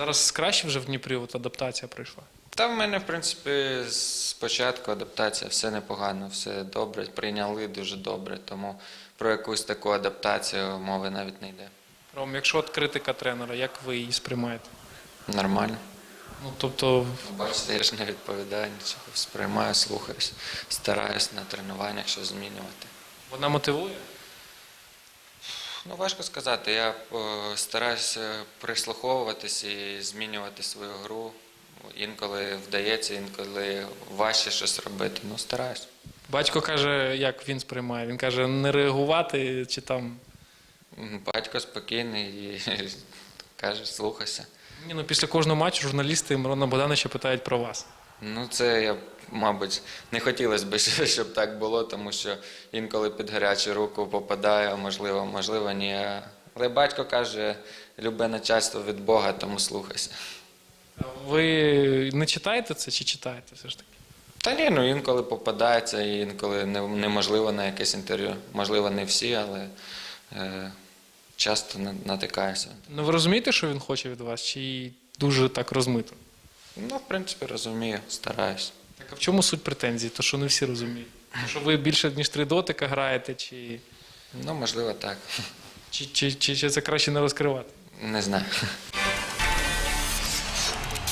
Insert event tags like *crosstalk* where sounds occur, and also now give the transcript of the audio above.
Зараз краще вже в Дніпрі от адаптація пройшла. Та в мене, в принципі, спочатку адаптація все непогано, все добре, прийняли дуже добре, тому про якусь таку адаптацію мови навіть не йде. Ром, якщо от критика тренера, як ви її сприймаєте? Нормально. Ну тобто, Бачите, я ж не відповідаю нічого, сприймаю, слухаюсь, стараюсь на тренуваннях щось змінювати. вона мотивує? Ну, важко сказати. Я е, стараюся прислуховуватись і змінювати свою гру. Інколи вдається, інколи важче щось робити. Ну, стараюсь. Батько каже, як він сприймає. Він каже, не реагувати чи там. Батько спокійний і *laughs* каже, слухайся. Ні, ну після кожного матчу журналісти Мирона Богдановича питають про вас. Ну, це я, мабуть, не хотілося б, *laughs* щоб так було, тому що інколи під гарячу руку попадаю, можливо, можливо, ні. Але батько каже, любе начальство від Бога, тому слухайся. А Ви не читаєте це чи читаєте все ж таки? Та ні, ну інколи попадається, і інколи неможливо на якесь інтерв'ю. Можливо, не всі, але е, часто натикаюся. Ну ви розумієте, що він хоче від вас, чи дуже так розмито? Ну, в принципі, розумію, стараюсь. Так а в чому суть претензій? То що не всі розуміють? То, Що ви більше ніж три дотика граєте, чи, Ну, можливо, так. чи, чи, чи, чи це краще не розкривати? Не знаю.